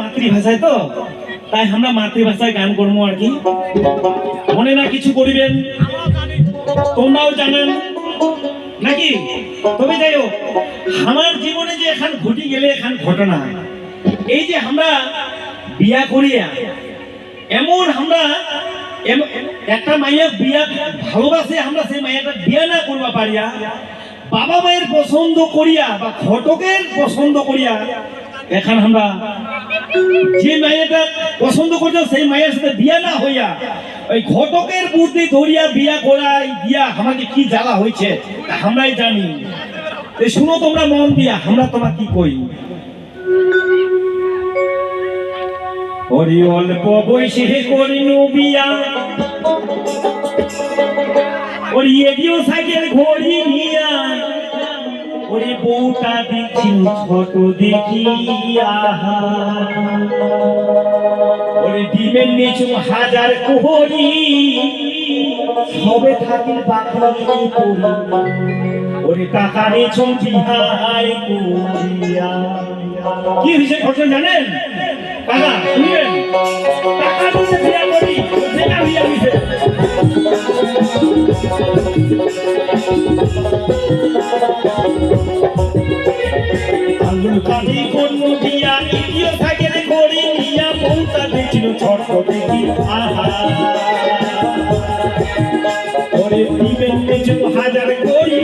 মাতৃভাষায় তো, তাই আমরা মাতৃভাষায় গান করব আর কি। মনে না কিছু করিবেন? তোমরাও জানেন। নাকি? তবে যাই আমার জীবনে যে এখান ঘটি গেলে এখান ঘটনা। এই যে আমরা বিয়া করিয়া, এমন আমরা একটা মাইয়া বিয়া ভালোবাসে আমরা সেই মাইয়াটা বিয়া না করবা পারিয়া বাবা মায়ের পছন্দ করিয়া বা ঘটকের পছন্দ করিয়া এখন আমরা যে মাইয়াটা পছন্দ করছ, সেই মায়ের সাথে বিয়া না হইয়া ওই ঘটকের বুদ্ধি ধরিয়া বিয়া করাই দিয়া আমাকে কি জ্বালা হয়েছে, তা আমরাই জানি। এই শুনো তোমরা মন দিয়া, আমরা তোমার কি কই ওরি অল্প বয়সে করিনু বিয়া। ওরি এডিও সাইকেল ঘড়ি নিয়া ওরে বউটা দেখি, ছোট দেখি, আহা। ওরে ডিমের নিচু হাজার কোহরি, সবে থাকি বাকরি ওরে টাকা নিচু বিহাই করিয়া। কি হয়েছে ঘটনা জানেন? কাকা, শুনবেন? টাকা বিয়া করি বিয়া হয়েছে কাঠি কোন থাকে রে করি নিয়া বউটা দেখছিল ছোট দেখি আহা। ওরে দিবেন কিছু হাজার করি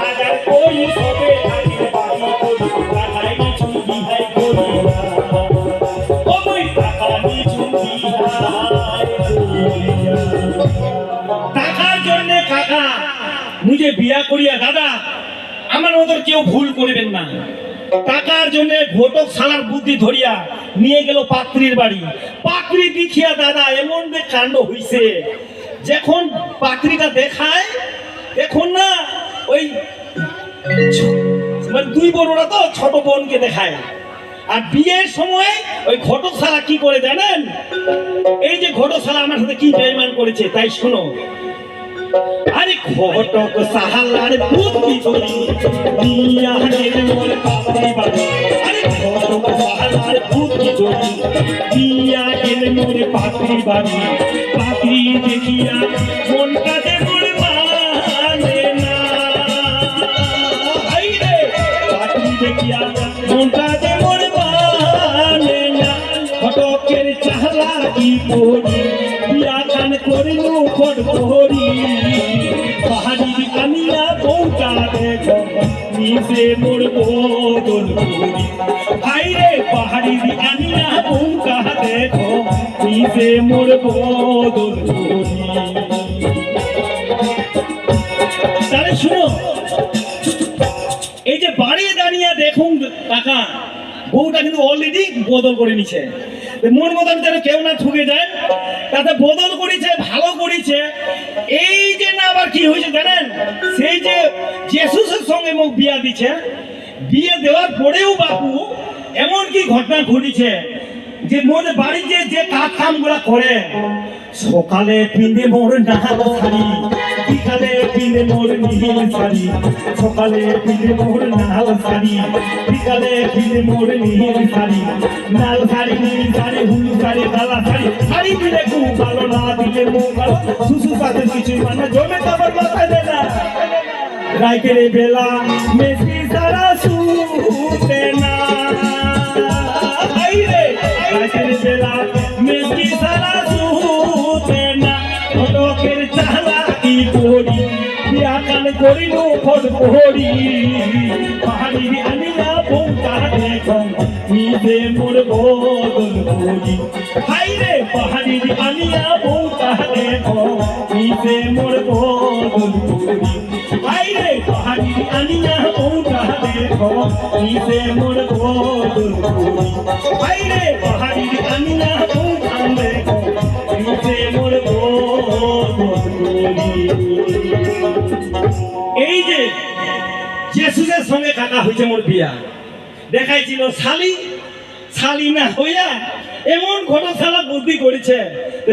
হাজার বিয়া করিয়া, দাদা, আমার মতো কেউ ভুল করবেন না। টাকার জন্য ঘটক সালার বুদ্ধি ধরিয়া নিয়ে গেল পাত্রীর বাড়ি। পাত্রী দেখিয়া, দাদা, এমন যে কাণ্ড হইছে। যখন পাত্রীটা দেখায়, এখন না ওই মানে দুই বোনরা তো ছোট বোনকে দেখায়। আর বিয়ের সময় ওই ঘটক সালা কি করে জানেন? এই যে ঘটশালা আমার সাথে কি বেইমান করেছে, তাই শোনো। আরে ঘটক সাহালার বুদ্ধি ধরি দিয়া মোর পাপড়ি বাড়ি আরে ঘটক সাহালার বুদ্ধি ধরি দিয়া মোর পাপড়ি বাড়ি পাপড়ি দেখিয়া মনটা যে মোর মানে না। হাই পাপড়ি দেখিয়া মনটা মোর মানে না। ঘটকের চাহলা কি করি? বিয়া খান করিনু খট করি পাহাড়ি কানিয়া বউটা দেখো নিচে মোর বদল করি। হাইরে পাহাড়ি কানিয়া বউটা দেখো নিচে মোর বদল করি। তাহলে শুনো, এই যে বাড়ি দাঁড়িয়ে দেখুন কাকা বউটা কিন্তু অলরেডি বদল করে নিছে। মন মতন যেন কেউ না ঠুকে যায়, তাতে বদল করেছে, ভালো করেছে। এই যে না আবার কি হয়েছে জানেন? সেই যে জেসুসের সঙ্গে মুখ বিয়া দিছে, বিয়ে দেওয়ার পরেও বাপু এমন কি ঘটনা ঘটেছে যে মোর বাড়ি যে যে কাজ কামগুলা করে সকালে পিঁধে মোর নাহাল শাড়ি বিকালে পিঁধে মোর নীল শাড়ি সকালে পিঁধে মোর নাহাল শাড়ি বিকালে পিঁধে মোর নীল শাড়ি লাল শাড়ি নীল শাড়ি হলুদ শাড়ি কালা শাড়ি শাড়ি দিলে খুব ভালো না দিলে মুখ ভালো শুশু সাথে কিছু মানে জমে কাবার মাথায় দেয় না। রাইতের বেলা মেসি সারা শুতে না। বিয়া কান করিনু ফট করি পাহাড়ি আনিয়া বউটা দেখো নিজে মোর বদল করি হাইরে পাহাড়ি আনিয়া বউটা দেখো নিজে মোর বদল করি আইরে পাহাড়ি আনিয়া বউটা দেখো নিচে মোর বদল করি আইরে পাহাড়ি আনিয়া বউটা দেখো নিচে মোর বদল করি এই যে জেসুসের সঙ্গে কাকা হয়েছে মোর বিয়া। দেখাইছিল শালি শালি না হইয়া এমন ঘটনা বুদ্ধি করেছে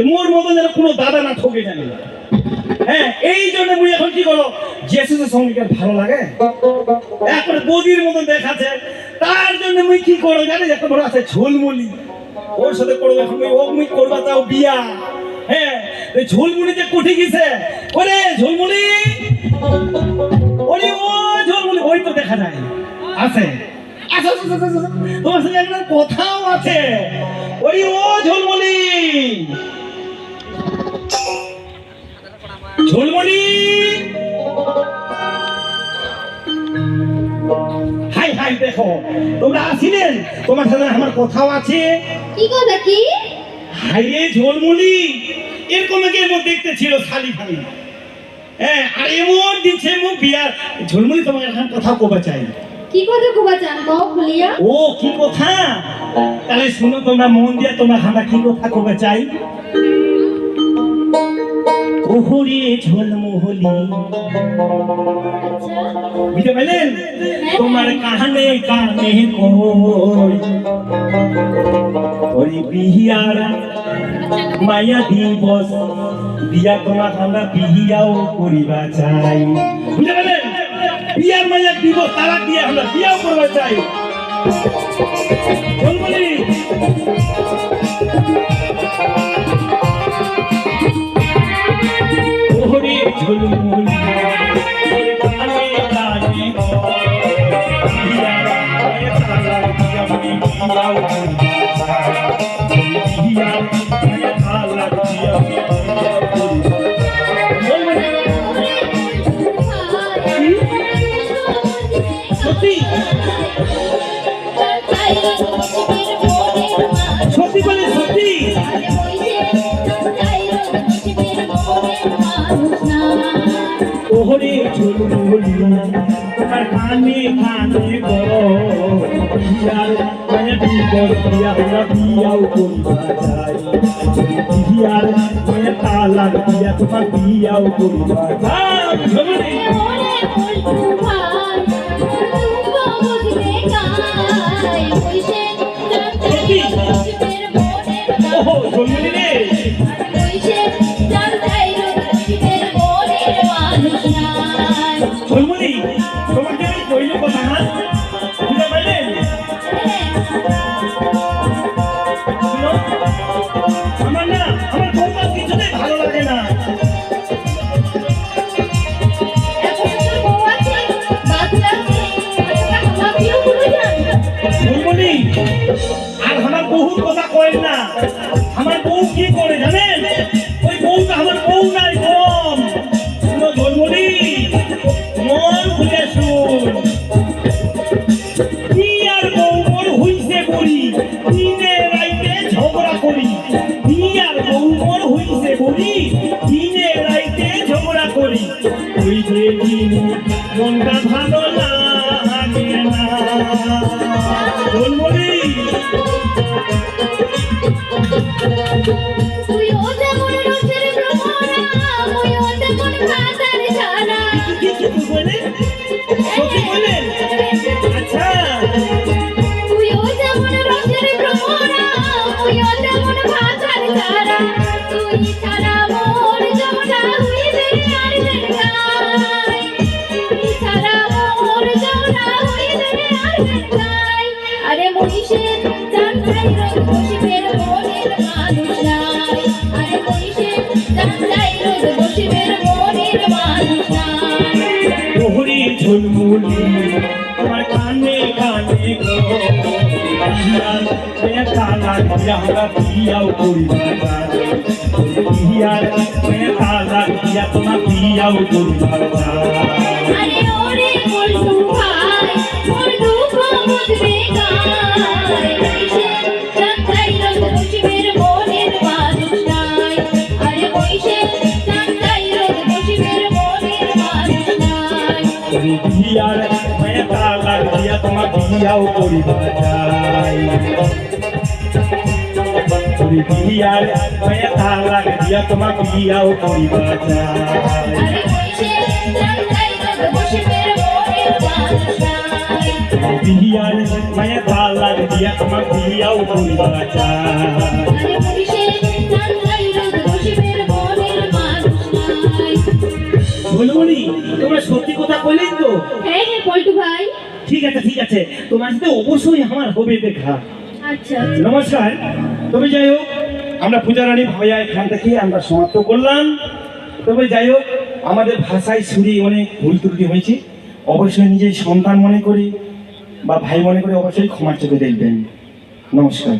মোর মতো যেন কোনো দাদা না ঠকে জানি। হ্যাঁ এই জন্য মুই এখন কি করো জেসুসের সঙ্গে ভালো লাগে? একবারে বদির মতো দেখাচ্ছে। তার জন্য মুই কি করো জানিস একটা বড় আছে ঝোলমুলি ওর সাথে করব এখন ও মুই করবা তাও বিয়া। হ্যাঁ ঝোলমুলি যে কুঠি গেছে। ওরে ঝোলমুলি ওরে ও ঝোলমুলি ওই তো দেখা যায়। আছে। আচ্ছা তোমার সঙ্গে একটা কথাও আছে। ওরে ও ঝোলমুলি ঝোলমুলি হাই হাই দেখো তোমরা আসিলেন তোমার সাথে আমার কথাও আছে। কি কথা কি হাই রে ঝোলমুলি এরকম আগে এমন দেখতে ছিল খালি খালি হ্যাঁ আর এমন দিচ্ছে মুখ বিয়ার ঝোলমুলি তোমাকে এখন কথা কবে চাই? কি কথা কুবা চান কও খুলিয়া ও কি কথা? তাহলে শুনো তোমরা মন দিয়ে তোমরা আমরা কি কথা কবে চাই? ওহরে ঝোলমুহলি। আচ্ছা। বুঝতে পারলেন? তোমার কানে কানে কই? বিহিয়ার। মায়া দিবস বিয়া তোমার আমরা বিহিয়াও করিবা চাই। বুঝতে পারলেন বিয়ার মায়া দিবস তালাক দিয়ে আমরা বিয়াও করবা চাই। বলবলি ওরে ঝুলমুল সত্যি বলে, সত্যি? ওহরে ঝুলমুলি তোমার কানে কানে মায়া দিবস দিয়া আমরা বিয়াও করিবা চাই। বিয়ার আর আমার বহুত কথা কয় না। ওহরি ঝুলমুলি তোমার কানে কানে গো। বিয়ার মেয়ে তালা দিয়া আমরা বিয়াও করিবা চাই বিয়ার মেয়ে তালা দিয়া তোমার বিয়াও করিবা নাই বিয়ার মেয়ে তালা দিয়া তোমার বিয়াও করিবা চাই বিয়ার মেয়ে তালা দিয়া তোমার বিয়াও করিবা নাই বিয়ার মেয়ে তালা দিয়া তোমার করিবা চাই ভুলমনি তোমরা সত্যি কথা বললেই তো। হ্যাঁ হ্যাঁ পল্টু ভাই। ঠিক আছে ঠিক আছে। তোমার সাথে অবশ্যই আমার হবে দেখা। আচ্ছা। নমস্কার। তবে যাই হোক আমরা পূজারানী ভাইয়া এখান থেকে আমরা সমাপ্ত করলাম। তবে যাই হোক আমাদের ভাষায় সুরে অনেক ভুল ত্রুটি হয়েছে। অবশ্যই নিজের সন্তান মনে করে বা ভাই মনে করে অবশ্যই ক্ষমার চোখে দেখবেন। নমস্কার।